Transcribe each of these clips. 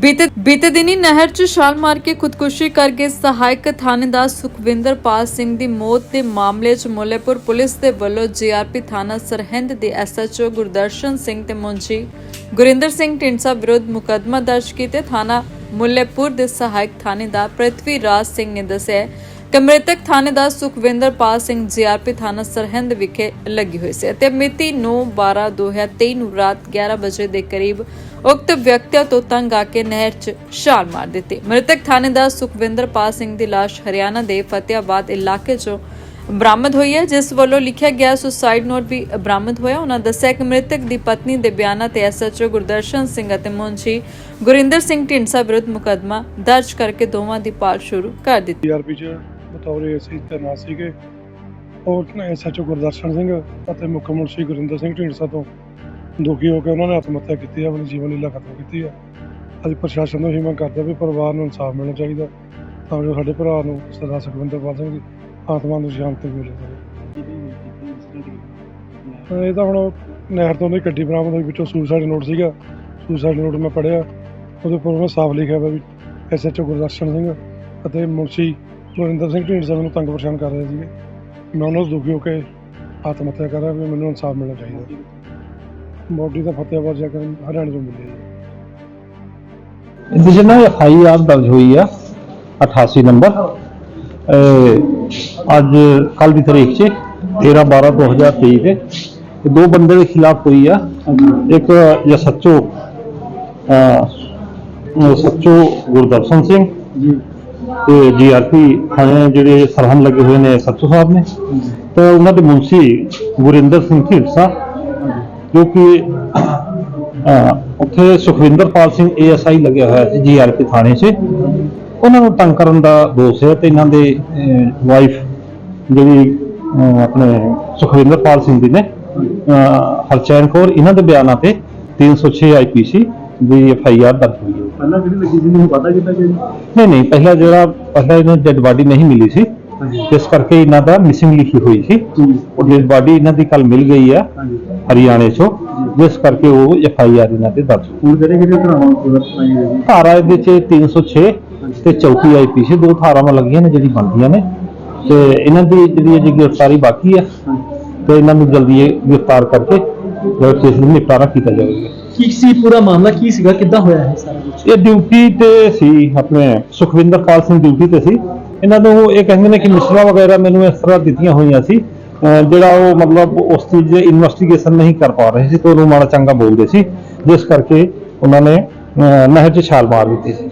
ਬੀਤੇ ਬੀਤੇ ਦਿਨੀ ਨਹਿਰ 'ਚ ਛਾਲ ਮਾਰ ਕੇ ਖੁਦਕੁਸ਼ੀ ਕਰ ਗਏ ਸਹਾਇਕ ਥਾਣੇਦਾਰ ਸੁਖਵਿੰਦਰਪਾਲ ਸਿੰਘ ਦੀ ਮੌਤ ਦੇ ਮਾਮਲੇ 'ਚ ਮੁੱਲੇਪੁਰ ਪੁਲਿਸ ਦੇ ਵੱਲੋਂ ਜੀਆਰਪੀ ਥਾਣਾ ਸਰਹਿੰਦ ਦੇ ਐਸਐਚਓ ਗੁਰਦਰਸ਼ਨ ਸਿੰਘ ਤੇ ਮੁੰਜੀ ਗੁਰਿੰਦਰ ਸਿੰਘ ਢਿੰਡਸਾ ਵਿਰੁੱਧ ਮੁਕੱਦਮਾ ਦਰਜ ਕੀਤੇ। ਥਾਣਾ ਮੁੱਲੇਪੁਰ ਦੇ ਸਹਾਇਕ ਥਾਣੇਦਾਰ ਪ੍ਰਿਥਵੀ ਰਾਜ ਸਿੰਘ ਨੇ ਦੱਸਿਆ ਕਿ ਮ੍ਰਿਤਕ ਥਾਣੇਦਾਰ ਸੁਖਵਿੰਦਰਪਾਲ ਸਿੰਘ ਜੀਆਰਪੀ ਥਾਣਾ ਸਰਹਿੰਦ ਵਿਖੇ ਲੱਗੀ ਹੋਈ ਸੀ ਅਤੇ ਮਿਤੀ 9/12/2023 ਨੂੰ ਰਾਤ 11 ਵਜੇ ਦੇ ਕਰੀਬ ਉਕਤ ਵਿਅਕਤੀਆਂ ਤੋਂ ਤੰਗ ਆ ਕੇ ਨਹਿਰ 'ਚ ਛਾਲ ਮਾਰ ਦਿੱਤੀ। ਮ੍ਰਿਤਕ ਥਾਣੇਦਾਰ ਸੁਖਵਿੰਦਰਪਾਲ ਸਿੰਘ ਦੀ ਲਾਸ਼ ਹਰਿਆਣਾ ਦੇ ਫਤਿਆਬਾਦ ਇਲਾਕੇ 'ਚੋਂ ਬਰਾਮਦ ਹੋਈ ਹੈ, ਜਿਸ ਵੱਲੋਂ ਲਿਖਿਆ ਗਿਆ ਸੁਸਾਈਡ ਨੋਟ ਵੀ ਬਰਾਮਦ ਹੋਇਆ। ਉਹਨਾਂ ਦੱਸਿਆ ਕਿ ਮ੍ਰਿਤਕ ਦੀ ਪਤਨੀ ਦੇ ਬਿਆਨਾਂ ਤੇ ਐਸਐਚਓ ਗੁਰਦਰਸ਼ਨ ਸਿੰਘ ਅਤੇ ਮੁੰਸ਼ੀ ਗੁਰਿੰਦਰ ਸਿੰਘ ਢਿੰਡਸਾ ਵਿਰੁੱਧ ਮੁਕਦਮਾ ਦਰਜ ਕਰਕੇ ਦੋਵਾਂ ਦੀ ਭਾਲ ਸ਼ੁਰੂ ਕਰ ਦਿੱਤੀ। ਟੀਆਰਪੀ ਚ ਬਤੌਰ ਏਸੀ ਤੈਨਾਤ ਸੀਗੇ। ਉਹ ਐਸਐਚਓ ਗੁਰਦਰਸ਼ਨ ਸਿੰਘ ਅਤੇ ਮੁੱਖ ਮੁਨਸ਼ੀ ਗੁਰਿੰਦਰ ਸਿੰਘ ਢੀਂਡਸਾ ਤੋਂ ਦੁਖੀ ਹੋ ਕੇ ਉਹਨਾਂ ਨੇ ਆਤਮ ਹੱਤਿਆ ਕੀਤੀ ਹੈ, ਆਪਣੀ ਜੀਵਨ ਲੀਲਾ ਖਤਮ ਕੀਤੀ ਹੈ। ਅਸੀਂ ਪ੍ਰਸ਼ਾਸਨ ਨੂੰ ਹੀ ਮੰਗ ਕਰਦੇ ਵੀ ਪਰਿਵਾਰ ਨੂੰ ਇਨਸਾਫ ਮਿਲਣਾ ਚਾਹੀਦਾ ਤਾਂ ਜੋ ਸਾਡੇ ਭਰਾ ਨੂੰ ਸਰਦਾਰ ਸੁਖਵਿੰਦਰਪਾਲ ਸਿੰਘ ਦੀ ਆਤਮਾ ਨੂੰ ਸ਼ਾਂਤੀ ਮਿਲੇ। ਜਾਵੇ ਇਹ ਤਾਂ ਹੁਣ ਨਹਿਰ ਤੋਂ ਦੀ ਗੱਡੀ ਬਰਾਮਦ ਹੋਈ, ਵਿੱਚੋਂ ਸੁਸਾਈਡ ਨੋਟ ਸੀਗਾ। ਸੁਸਾਈਡ ਨੋਟ ਮੈਂ ਪੜਿਆ ਉਹਦੇ ਉੱਪਰ ਉਹਨਾਂ ਸਾਫ਼ ਲਿਖਿਆ ਹੋਇਆ ਵੀ ਐਸਐਚਓ ਗੁਰਦਰਸ਼ਨ ਸਿੰਘ ਅਤੇ ਮੁਨਸ਼ੀ ਗੁਰਿੰਦਰ ਸਿੰਘ ਢੀਂਡਸਾ ਮੈਨੂੰ ਤੰਗ ਪਰੇਸ਼ਾਨ ਕਰ ਰਹੇ ਸੀਗੇ। ਮੈਂ ਉਹਨਾਂ ਤੋਂ ਦੁਖੀ ਹੋ ਕੇ ਆਤਮ ਹੱਤਿਆ ਕਰ ਰਿਹਾ ਵੀ ਮੈਨੂੰ ਇਨਸਾਫ ਮਿਲਣਾ ਚਾਹੀਦਾ। ਬੋਡੀ ਤਾਂ ਫਤਿਆਬਾਦ ਜਾ ਕੇ ਹਰਿਆਣੇ ਤੋਂ ਮਿਲੀ ਹੈ ਇਹਦੇ 'ਚ ਨਾ ਐਫ ਆਈ ਆਰ ਦਰਜ ਹੋਈ ਆ 88 ਨੰਬਰ। ਅਹ ਅੱਜ ਕੱਲ ਦੀ ਤਰੀਕ 'ਚ 13 12 2023 ਤੇ ਇਹ ਦੋ। ਬੰਦੇ ਦੇ ਖਿਲਾਫ ਹੋਈ ਆ। ਇੱਕ ਜਾਂ ਸੱਚੋ ਅਹ ਸੱਚੋ ਗੁਰਦਰਸ਼ਨ ਸਿੰਘ। ਤੇ ਜੀਆਰਪੀ ਥਾਣੇ ਜਿਹੜੇ ਸਰਹੰਦ ਲੱਗੇ ਹੋਏ ਨੇ ਸੱਤੂ ਸਾਹਿਬ ਨੇ, ਤੇ ਉਹਨਾਂ ਦੇ ਮੁਨਸੀ ਗੁਰਿੰਦਰ ਸਿੰਘ ਢੀਂਡਸਾ, ਜੋ ਕਿ ਉੱਥੇ ਸੁਖਵਿੰਦਰਪਾਲ ਸਿੰਘ ਏਐਸਆਈ ਲੱਗਿਆ ਹੋਇਆ ਸੀ ਜੀਆਰਪੀ ਥਾਣੇ 'ਚ, ਉਹਨਾਂ ਨੂੰ ਤੰਗ ਕਰਨ ਦਾ ਦੋਸ਼ ਹੈ ਤੇ ਇਹਨਾਂ ਦੇ ਵਾਈਫ ਜਿਹੜੀ ਆਪਣੇ ਸੁਖਵਿੰਦਰਪਾਲ ਸਿੰਘ ਦੀ ਨੇ ਹਰਚੈਨ ਕੌਰ, ਇਹਨਾਂ ਦੇ ਬਿਆਨਾਂ ਤੇ 306 ਆਈਪੀਸੀ ਦੀ ਐਫਆਈਆਰ ਦਰਜ ਹੋਈ ਹੈ। ਪਹਿਲਾਂ ਜਿਹੜੀ ਲੱਗੀ ਸੀ ਮੈਨੂੰ ਪਤਾ ਕੀਤਾ ਕਿ ਨਹੀਂ ਨਹੀਂ ਪਹਿਲਾਂ ਜਿਹੜਾ ਪਹਿਲਾਂ ਇਹਨਾਂ ਡੈਡ ਬਾਡੀ ਨਹੀਂ ਮਿਲੀ ਸੀ। ਹਾਂਜੀ। ਇਸ ਕਰਕੇ ਇਹਨਾਂ ਦਾ ਮਿਸਿੰਗ ਲਿਖੀ ਹੋਈ ਸੀ। ਉਹ ਡੈਡ ਬਾਡੀ ਇਹਨਾਂ ਦੀ ਕੱਲ ਮਿਲ ਗਈ ਆ ਹਰਿਆਣੇ ਚੋਂ। ਜਿਸ ਕਰਕੇ ਉਹ ਐਫ ਆਈ ਆਰ ਇਹਨਾਂ ਤੇ ਦਰਜ ਹੁਣ ਕਿਹੜੇ ਕਿਹੜੇ ਧਰਾਵਾਂ ਧਾਰਾ ਇਹਦੇ ਚ 306 ਤੇ 34 ਆਈਪੀਸੀ ਦੋ ਧਾਰਾਵਾਂ ਲੱਗੀਆਂ ਨੇ ਜਿਹੜੀ ਬਣਦੀਆਂ ਨੇ। ਤੇ ਇਹਨਾਂ ਦੀ ਜਿਹੜੀ ਅਜੇ ਗ੍ਰਿਫਤਾਰੀ ਬਾਕੀ ਆ। ਤੇ ਇਹਨਾਂ ਨੂੰ ਜਲਦੀ ਇਹ ਗ੍ਰਿਫਤਾਰ ਕਰਕੇ ਕੇਸ ਨੂੰ ਨਿਪਟਾਰਾ ਕੀਤਾ ਜਾਵੇਗਾ। ਕੀ ਸੀ ਪੂਰਾ ਮਾਮਲਾ ਕੀ ਸੀਗਾ? ਕਿੱਦਾਂ ਹੋਇਆ ਇਹ ਸਾਰਾ ਕੁਝ ਇਹ ਡਿਊਟੀ ਤੇ ਸੀ ਆਪਣੇ ਸੁਖਵਿੰਦਰਪਾਲ ਸਿੰਘ ਡਿਊਟੀ ਤੇ ਸੀ। ਇਹਨਾਂ ਨੂੰ ਇਹ ਕਹਿੰਦੇ ਨੇ ਕਿ ਮਿਸਲਾ ਵਗੈਰਾ ਮੈਨੂੰ ਇਸ ਤਰ੍ਹਾਂ ਦਿੱਤੀਆਂ ਹੋਈਆਂ ਸੀ ਜਿਹੜਾ ਉਹ ਮਤਲਬ ਉਸ ਚੀਜ਼ ਦੀ ਇਨਵੈਸਟੀਗੇਸ਼ਨ ਨਹੀਂ ਕਰ ਪਾ ਰਹੇ ਸੀ ਤੇ ਉਹਨੂੰ ਮਾੜਾ ਚੰਗਾ ਬੋਲਦੇ ਸੀ। ਜਿਸ ਕਰਕੇ ਉਹਨਾਂ ਨੇ ਨਹਿਰ 'ਚ ਛਾਲ ਮਾਰ ਦਿੱਤੀ ਸੀ।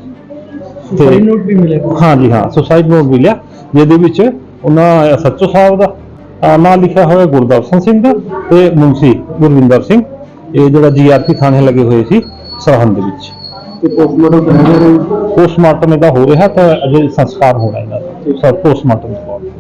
ਸੁਸਾਈਡ ਨੋਟ ਵੀ ਮਿਲਿਆ ਹਾਂਜੀ ਹਾਂ ਸੁਸਾਈਡ ਨੋਟ ਮਿਲਿਆ ਜਿਹਦੇ ਵਿੱਚ ਉਹਨਾਂ ਸੱਚੋ ਸਾਹਿਬ ਦਾ ਨਾਂ ਲਿਖਿਆ ਹੋਇਆ ਗੁਰਦਰਸ਼ਨ ਸਿੰਘ ਦਾ ਤੇ ਮੁੰਸੀ ਗੁਰਵਿੰਦਰ ਸਿੰਘ। ਇਹ ਜਿਹੜਾ ਜੀਆਰਪੀ ਥਾਣੇ ਲੱਗੇ ਹੋਏ ਸੀ ਸਰਹੰਦ ਦੇ ਵਿੱਚ। ਤੇ ਪੋਸਟਮਾਰਟਮ ਕਰਾਇਆ ਪੋਸਟਮਾਰਟਮ ਇਹਦਾ ਹੋ ਰਿਹਾ ਤਾਂ ਅਜੇ ਸੰਸਕਾਰ ਹੋਣਾ ਇਹਨਾਂ ਦਾ। ਸਰ ਪੋਸਟਮਾਰਟਮ ਤੋਂ ਬਾਅਦ।